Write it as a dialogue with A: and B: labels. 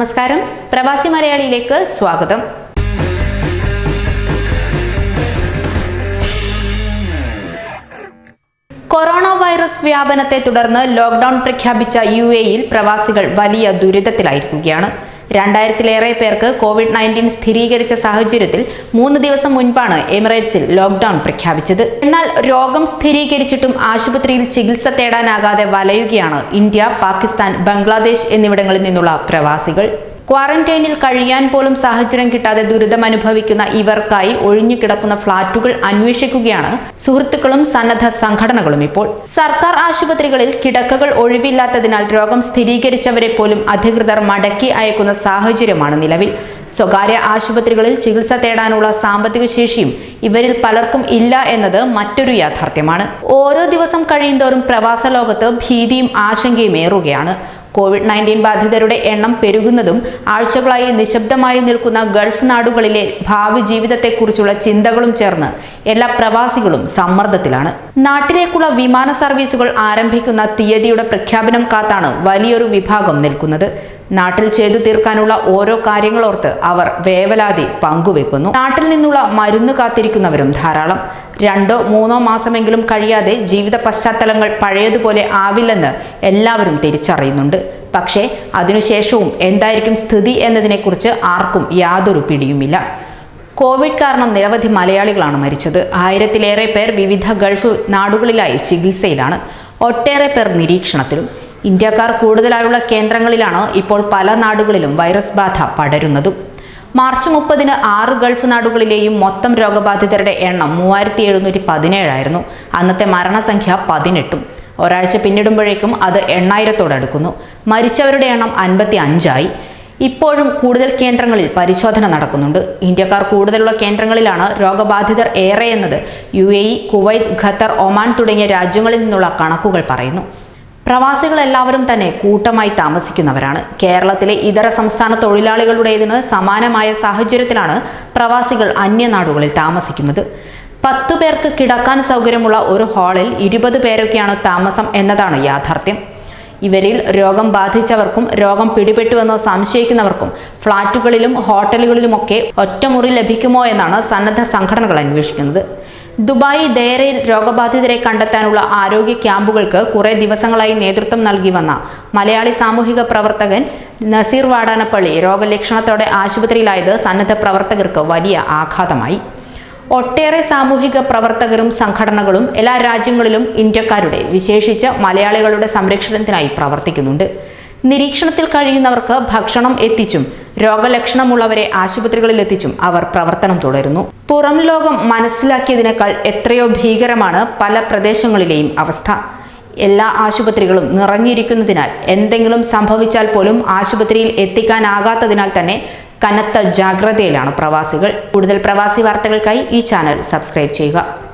A: നമസ്കാരം. പ്രവാസി മലയാളിയിലേക്ക് സ്വാഗതം. കൊറോണ വൈറസ് വ്യാപനത്തെ തുടർന്ന് ലോക്ഡൌൺ പ്രഖ്യാപിച്ച യു എയിൽ പ്രവാസികൾ വലിയ ദുരിതത്തിലായിരിക്കുകയാണ്. രണ്ടായിരത്തിലേറെ പേർക്ക് കോവിഡ് നയന്റീൻ സ്ഥിരീകരിച്ച സാഹചര്യത്തിൽ മൂന്ന് ദിവസം മുൻപാണ് എമിറേറ്റ്സിൽ ലോക്ഡൌൺ പ്രഖ്യാപിച്ചത്. എന്നാൽ രോഗം സ്ഥിരീകരിച്ചിട്ടും ആശുപത്രിയിൽ ചികിത്സ തേടാനാകാതെ വലയുകയാണ് ഇന്ത്യ പാകിസ്ഥാൻ ബംഗ്ലാദേശ് എന്നിവിടങ്ങളിൽ നിന്നുള്ള പ്രവാസികൾ. ക്വാറന്റൈനിൽ കഴിയാൻ പോലും സാഹചര്യം കിട്ടാതെ ദുരിതം അനുഭവിക്കുന്ന ഇവർക്കായി ഒഴിഞ്ഞുകിടക്കുന്ന ഫ്ളാറ്റുകൾ അന്വേഷിക്കുകയാണ് സുഹൃത്തുക്കളും സന്നദ്ധ സംഘടനകളും ഇപ്പോൾ. സർക്കാർ ആശുപത്രികളിൽ കിടക്കകൾ ഒഴിവില്ലാത്തതിനാൽ രോഗം സ്ഥിരീകരിച്ചവരെ പോലും അധികൃതർ മടക്കി അയക്കുന്ന സാഹചര്യമാണ് നിലവിൽ. സ്വകാര്യ ആശുപത്രികളിൽ ചികിത്സ തേടാനുള്ള സാമ്പത്തിക ശേഷിയും ഇവരിൽ പലർക്കും ഇല്ല എന്നത് മറ്റൊരു യാഥാർത്ഥ്യമാണ്. ഓരോ ദിവസം കഴിയുന്തോറും പ്രവാസ ലോകത്ത് ഭീതിയും ആശങ്കയും ഏറുകയാണ്. കോവിഡ് നയന്റീൻ ബാധിതരുടെ എണ്ണം പെരുകുന്നതും ആഴ്ചകളായി നിശബ്ദമായി നിൽക്കുന്ന ഗൾഫ് നാടുകളിലെ ഭാവി ജീവിതത്തെക്കുറിച്ചുള്ള ചിന്തകളും ചേർന്ന് എല്ലാ പ്രവാസികളും സമ്മർദ്ദത്തിലാണ്. നാട്ടിലേക്കുള്ള വിമാന സർവീസുകൾ ആരംഭിക്കുന്ന തീയതിയുടെ പ്രഖ്യാപനം കാത്താണ് വലിയൊരു വിഭാഗം നിൽക്കുന്നത്. നാട്ടിൽ ചെയ്തു തീർക്കാനുള്ള ഓരോ കാര്യങ്ങളോർത്ത് അവർ വേവലാതി പങ്കുവെക്കുന്നു. നാട്ടിൽ നിന്നുള്ള മരുന്ന് കാത്തിരിക്കുന്നവരും ധാരാളം. രണ്ടോ മൂന്നോ മാസമെങ്കിലും കഴിയാതെ ജീവിത പശ്ചാത്തലങ്ങൾ പഴയതുപോലെ ആവില്ലെന്ന് എല്ലാവരും തിരിച്ചറിയുന്നുണ്ട്. പക്ഷേ അതിനുശേഷവും എന്തായിരിക്കും സ്ഥിതി എന്നതിനെക്കുറിച്ച് ആർക്കും യാതൊരു പിടിയുമില്ല. കോവിഡ് കാരണം നിരവധി മലയാളികളാണ് മരിച്ചത്. ആയിരത്തിലേറെ പേർ വിവിധ ഗൾഫ് നാടുകളിലായി ചികിത്സയിലാണ്. ഒട്ടേറെ പേർ നിരീക്ഷണത്തിലും. ഇന്ത്യക്കാർ കൂടുതലായുള്ള കേന്ദ്രങ്ങളിലാണ് ഇപ്പോൾ പല നാടുകളിലും വൈറസ് ബാധ പടരുന്നതും. മാർച്ച് മുപ്പതിന് ആറ് ഗൾഫ് നാടുകളിലെയും മൊത്തം രോഗബാധിതരുടെ എണ്ണം മൂവായിരത്തി എഴുന്നൂറ്റി പതിനേഴായിരുന്നു അന്നത്തെ മരണസംഖ്യ പതിനെട്ടും. ഒരാഴ്ച പിന്നിടുമ്പോഴേക്കും അത് എണ്ണായിരത്തോടടുക്കുന്നു മരിച്ചവരുടെ എണ്ണം അൻപത്തി അഞ്ചായി ഇപ്പോഴും കൂടുതൽ കേന്ദ്രങ്ങളിൽ പരിശോധന നടക്കുന്നുണ്ട്. ഇന്ത്യക്കാർ കൂടുതലുള്ള കേന്ദ്രങ്ങളിലാണ് രോഗബാധിതർ ഏറെയെന്നത് U A E Kuwait Qatar Oman തുടങ്ങിയ രാജ്യങ്ങളിൽ നിന്നുള്ള കണക്കുകൾ പറയുന്നു. പ്രവാസികൾ എല്ലാവരും തന്നെ കൂട്ടമായി താമസിക്കുന്നവരാണ്. കേരളത്തിലെ ഇതര സംസ്ഥാന തൊഴിലാളികളുടേതിന് സമാനമായ സാഹചര്യത്തിലാണ് പ്രവാസികൾ അന്യനാടുകളിൽ താമസിക്കുന്നത്. പത്തു പേർക്ക് കിടക്കാൻ സൗകര്യമുള്ള ഒരു ഹാളിൽ ഇരുപത് പേരൊക്കെയാണ് താമസം എന്നതാണ് യാഥാർത്ഥ്യം. ഇവരിൽ രോഗം ബാധിച്ചവർക്കും രോഗം പിടിപെട്ടുവെന്ന് സംശയിക്കുന്നവർക്കും ഫ്ളാറ്റുകളിലും ഹോട്ടലുകളിലുമൊക്കെ ഒറ്റമുറി ലഭിക്കുമോ എന്നാണ് സന്നദ്ധ സംഘടനകൾ അന്വേഷിക്കുന്നത്. ദുബായ് ദയറയിൽ രോഗബാധിതരെ കണ്ടെത്താനുള്ള ആരോഗ്യ ക്യാമ്പുകൾക്ക് കുറെ ദിവസങ്ങളായി നേതൃത്വം നൽകി വന്ന മലയാളി സാമൂഹിക പ്രവർത്തകൻ നസീർ വാടാനപ്പള്ളി രോഗലക്ഷണത്തോടെ ആശുപത്രിയിലായത് സന്നദ്ധ പ്രവർത്തകർക്ക് വലിയ ആഘാതമായി. ഒട്ടേറെ സാമൂഹിക പ്രവർത്തകരും സംഘടനകളും എല്ലാ രാജ്യങ്ങളിലും ഇന്ത്യക്കാരുടെ വിശേഷിച്ച് മലയാളികളുടെ സംരക്ഷണത്തിനായി പ്രവർത്തിക്കുന്നുണ്ട്. നിരീക്ഷണത്തിൽ കഴിയുന്നവർക്ക് ഭക്ഷണം എത്തിച്ചും രോഗലക്ഷണമുള്ളവരെ ആശുപത്രികളിൽ എത്തിച്ചും അവർ പ്രവർത്തനം തുടരുന്നു. പുറം ലോകം മനസ്സിലാക്കിയതിനേക്കാൾ എത്രയോ ഭീകരമാണ് പല പ്രദേശങ്ങളിലെയും അവസ്ഥ. എല്ലാ ആശുപത്രികളും നിറഞ്ഞിരിക്കുന്നതിനാൽ എന്തെങ്കിലും സംഭവിച്ചാൽ പോലും ആശുപത്രിയിൽ എത്തിക്കാനാകാത്തതിനാൽ തന്നെ കനത്ത ജാഗ്രതയിലാണ് പ്രവാസികൾ. കൂടുതൽ പ്രവാസി വാർത്തകൾക്കായി ഈ ചാനൽ സബ്സ്ക്രൈബ് ചെയ്യുക.